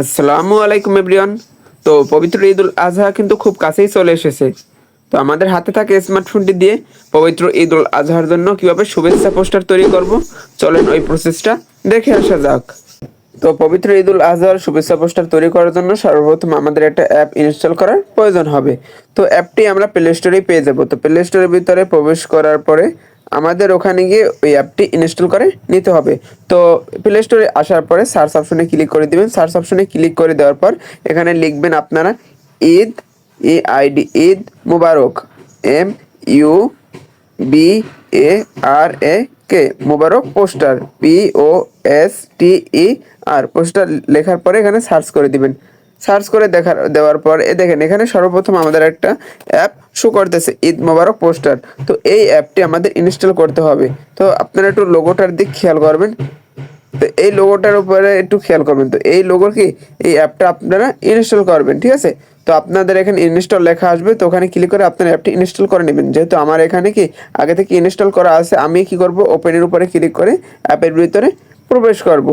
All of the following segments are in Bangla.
আসসালামু আলাইকুম এভরিওয়ান। তো পবিত্র ঈদ উল আজহা কিন্তু খুব কাছেই চলে এসেছে। তো আমাদের হাতে থাকে স্মার্টফোনটি দিয়ে পবিত্র ঈদ উল আজহার জন্য কীভাবে শুভেচ্ছা পোস্টার তৈরি করব, চলেন ওই প্রসেসটা দেখে আসা যাক। তো পবিত্র ঈদুল আজহার শুভেচ্ছা পোস্টার তৈরি করার জন্য সর্বপ্রথম আমাদের একটা অ্যাপ ইনস্টল করার প্রয়োজন হবে। তো অ্যাপটি আমরা প্লে স্টোরে পেয়ে যাব। তো প্লে স্টোরের ভিতরে প্রবেশ করার পরে আমাদের ওখানে গিয়ে ওই অ্যাপটি ইনস্টল করে নিতে হবে। তো প্লে স্টোরে আসার পরে সার্চ অপশনে ক্লিক করে দিবেন। সার্চ অপশনে ক্লিক করে দেওয়ার পর এখানে লিখবেন আপনারা Eid E I D Eid Mubarak, M U B A R A K, Mubarak poster, P O S T E R. Poster লেখার পরে এখানে সার্চ করে দিবেন। সার্চ করে দেখার দেওয়ার পর, এ দেখেন, এখানে সর্বপ্রথম আমাদের একটা অ্যাপ শো করতেছে, ঈদ মোবারক পোস্টার। তো এই অ্যাপটি আমাদের ইনস্টল করতে হবে। তো আপনারা একটু লোগোটার দিক খেয়াল করবেন। তো এই লোগোটার উপরে একটু খেয়াল করবেন। তো এই লোগোর কি? এই অ্যাপটা আপনারা ইনস্টল করবেন, ঠিক আছে? তো আপনাদের এখানে ইনস্টল লেখা আসবে, তো ওখানে ক্লিক করে আপনার অ্যাপটি ইনস্টল করে নেবেন। যেহেতু আমার এখানে কি, আগে থেকে ইনস্টল করা আছে, আমি কি করব? ওপেনের উপরে ক্লিক করে অ্যাপের ভিতরে প্রবেশ করব।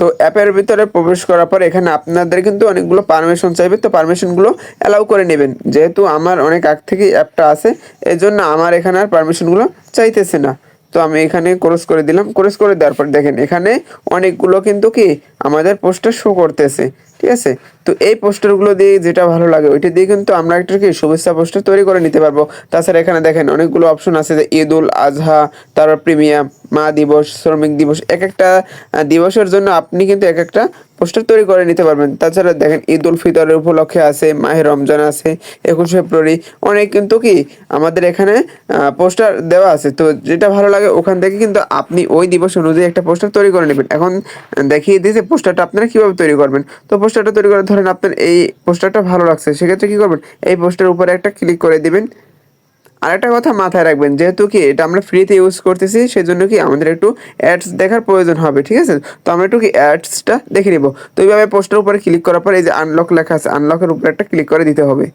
তো অ্যাপের ভিতরে প্রবেশ করার পর এখানে আপনাদের কিন্তু অনেকগুলো পারমিশন চাইবে। তো পারমিশনগুলো অ্যালাউ করে নেবেন। যেহেতু আমার অনেক আগ থেকেই অ্যাপটা আছে, এজন্য আমার এখানে আর পারমিশনগুলো চাইতেছে না। তো আমি এখানে ক্রস করে দিলাম। ক্রস করে দেওয়ার পর দেখেন, এখানে অনেকগুলো কিন্তু কি আমাদের পোস্টার শো করতেছে, ঠিক আছে? তো এই পোস্টারগুলো দিয়ে যেটা ভালো লাগে, ওইটা দিয়ে কিন্তু আমরা একটা কি শুভেচ্ছা পোস্টার তৈরি করে নিতে পারব। তাছাড়া এখানে দেখেন, অনেকগুলো অপশন আছে যে ঈদ উল আজহা, তারপর প্রিমিয়াম, মা দিবস, শ্রমিক দিবস, এক একটা দিবসের জন্য আপনি কিন্তু এক একটা পোস্টার তৈরি করে নিতে পারবেন। তাছাড়া দেখেন ঈদ উল ফিতরের উপলক্ষে আছে, মাহে রমজান আছে, একুশে ফেব্রুয়ারি। অনেক কিন্তু কি আমাদের এখানে পোস্টার দেওয়া আছে। তো যেটা ভালো লাগে, ওখান থেকে কিন্তু আপনি ওই দিবস অনুযায়ী একটা পোস্টার তৈরি করে নেবেন। এখন দেখিয়ে দিয়েছে পোস্টারটা আপনারা কীভাবে তৈরি করবেন। তো পোস্টারটা তৈরি করে ধরেন আপনার এই পোস্টারটা ভালো লাগছে, সেক্ষেত্রে কী করবেন? এই পোস্টারের উপরে একটা ক্লিক করে দিবেন। আরেকটা কথা মাথায় রাখবেন, যেহেতু কি এটা আমরা ফ্রিতে ইউজ করতেছি সেই জন্য কি আমাদের একটু অ্যাডস দেখার প্রয়োজন হবে, ঠিক আছে? তো আমরা একটু কি অ্যাডসটা দেখে নেব। তো এইভাবে পোস্টের উপরে ক্লিক করার পর এই যে আনলক লেখা আছে আনলকের উপরে একটা ক্লিক করে দিতে হবে।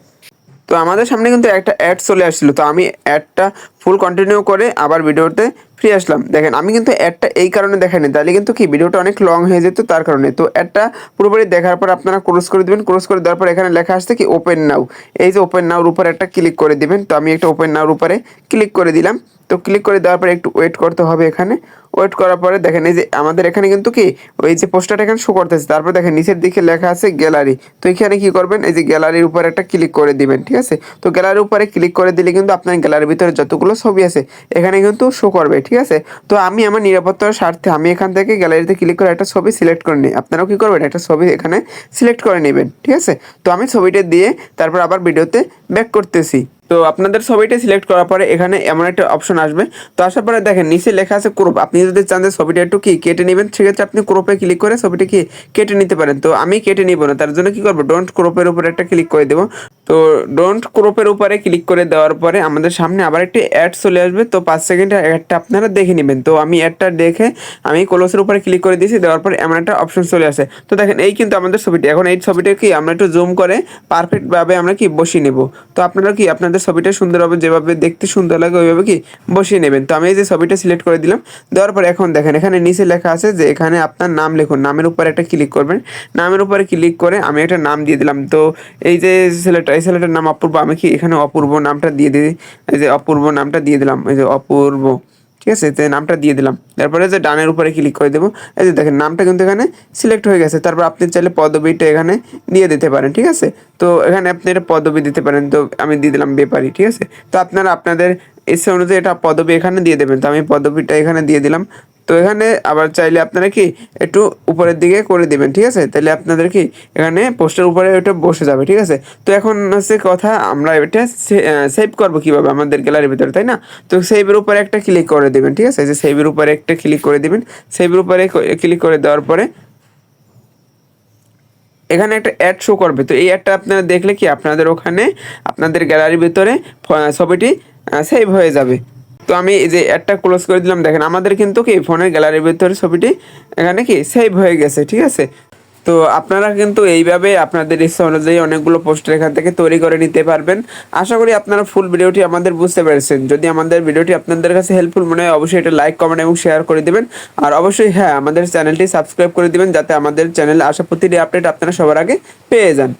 তো আমাদের সামনে কিন্তু একটা অ্যাড চলে আসছিল। তো আমি অ্যাডটা ফুল কন্টিনিউ করে আবার ভিডিওতে ফিরে আসলাম। দেখেন, আমি কিন্তু অ্যাডটা এই কারণে দেখাইনি। তাহলে কিন্তু কি ভিডিওটা অনেক লং হয়ে যেত তার কারণে। তো অ্যাডটা পুরোপুরি দেখার পর আপনারা ক্রস করে দিবেন। ক্রস করে দেওয়ার পর এখানে লেখা আসছে কি ওপেন নাও এই যে ওপেন নাওর উপরে একটা ক্লিক করে দিবেন। তো আমি একটা ওপেন নাওর উপরে ক্লিক করে দিলাম। তো ক্লিক করে দেওয়ার পরে একটু ওয়েট করতে হবে এখানে। ওয়েট করার পরে দেখেন এই যে আমাদের এখানে কিন্তু কি, ওই যে পোস্টার এখানে শো করতেছে। তারপর দেখেন নিচের দিকে লেখা আছে গ্যালারি তো এখানে কি করবেন, এই যে গ্যালারির উপরে একটা ক্লিক করে দিবেন, ঠিক আছে? তো গ্যালারির উপরে ক্লিক করে দিলে কিন্তু আপনার গ্যালারির ভিতরে যতগুলো ছবি আছে, এখানে কিন্তু শো করবে, ঠিক আছে? তো আমি আমার নিরাপত্তার স্বার্থে আমি এখান থেকে গ্যালারিতে ক্লিক করে একটা ছবি সিলেক্ট করে নিই। আপনারাও কি করবেন, একটা ছবি এখানে সিলেক্ট করে নেবেন, ঠিক আছে? তো আমি ছবিটা দিয়ে তারপর আবার ভিডিওতে ব্যাক করতেছি। তো আপনাদের ছবিটা সিলেক্ট করার পরে এখানে এমন একটা অপশন আসবে। তো আসার পরে দেখেন, নিচে লেখা আছে ক্রোপ আপনি যদি চান যে ছবিটা একটু কি কেটে নেবেন, সেক্ষেত্রে আপনি ক্রোপে ক্লিক করে ছবিটা কি কেটে নিতে পারেন। তো আমি কেটে নিব না, তার জন্য কি করব? ডোন্ট ক্রোপের উপর একটা ক্লিক করে দেবো। তো ডোন্ট ক্রপের উপরে ক্লিক করে দেওয়ার পরে আমাদের সামনে আবার একটি অ্যাড চলে আসবে। তো পাঁচ সেকেন্ডের অ্যাডটা আপনারা দেখে নেবেন। তো আমি অ্যাডটা দেখে আমি ক্লোজের উপরে ক্লিক করে দিয়েছি, দেওয়ার পরে এমন একটা অপশন চলে আসে। তো দেখেন, এই কিন্তু আমাদের ছবিটি। এখন এই ছবিটা কি আমরা একটু জুম করে পারফেক্টভাবে আমরা কি বসিয়ে নেব? তো আপনারা কি আপনাদের ছবিটা সুন্দরভাবে যেভাবে দেখতে সুন্দর লাগে ওইভাবে কি বসিয়ে নেবেন? তো আমি এই যে ছবিটা সিলেক্ট করে দিলাম। দেওয়ার পরে এখন দেখেন, এখানে নিচে লেখা আছে যে এখানে আপনার নাম লিখুন। নামের উপরে একটা ক্লিক করবেন। নামের উপরে ক্লিক করে আমি একটা নাম দিয়ে দিলাম। তো এই যে ছেলেটা এই ছেলেটার নাম অপূর্ব। আমি কি এখানে অপূর্ব নামটা দিয়ে দিই? এই যে অপূর্ব নামটা দিয়ে দিলাম। এই যে অপূর্ব। ঠিক আছে? তো নামটা দিয়ে দিলাম। তারপরে যে ডানের উপরে ক্লিক করে দেবো। এই যে দেখেন, নামটা কিন্তু এখানে সিলেক্ট হয়ে গেছে। তারপর আপনি চাইলে পদবিটা এখানে দিয়ে দিতে পারেন। ঠিক আছে? তো এখানে আপনি এটা পদবি দিতে পারেন। তো আমি দিয়ে দিলাম বেপারি ঠিক আছে? তো আপনারা আপনাদের ইচ্ছে অনুযায়ী এটা পদবি এখানে দিয়ে দেবেন। তো আমি পদবিটা এখানে দিয়ে দিলাম। তো এখানে আবার চাইলে আপনারা কি একটু উপরের দিকে করে দিবেন, ঠিক আছে? তাহলে আপনাদের কি এখানে পোস্টের উপরে ওটা বসে যাবে, ঠিক আছে? তো এখন হচ্ছে কথা আমরা এটা সেভ করব কীভাবে আমাদের গ্যালারির ভিতরে, তাই না? তো সেভের উপরে একটা ক্লিক করে দেবেন, ঠিক আছে? যে সেভের উপরে একটা ক্লিক করে দিবেন। সেভের উপরে ক্লিক করে দেওয়ার পরে এখানে একটা অ্যাড শো করবে। তো এই অ্যাডটা আপনারা দেখলে কি আপনাদের ওখানে আপনাদের গ্যালারির ভিতরে ছবিটি সেভ হয়ে যাবে। তো আমি এই যে অ্যাডটা ক্লোজ করে দিলাম, দেখেন আমাদের কিন্তু কি ফোনের গ্যালারির ভিতরে ছবিটি এখানে কি সেভ হয়ে গেছে, ঠিক আছে? তো আপনারা কিন্তু এইভাবে আপনাদের ইচ্ছা অনুযায়ী অনেকগুলো পোস্টার এখান থেকে তৈরি করে নিতে পারবেন। আশা করি আপনারা ফুল ভিডিওটি আমাদের বুঝতে পেরেছেন। যদি আমাদের ভিডিওটি আপনাদের কাছে হেল্পফুল মনে হয়, অবশ্যই এটা লাইক কমেন্ট এবং শেয়ার করে দিবেন। আর অবশ্যই হ্যাঁ আমাদের চ্যানেলটি সাবস্ক্রাইব করে দিবেন, যাতে আমাদের চ্যানেলে আসা প্রতিটি আপডেট আপনারা সবার আগে পেয়ে যান।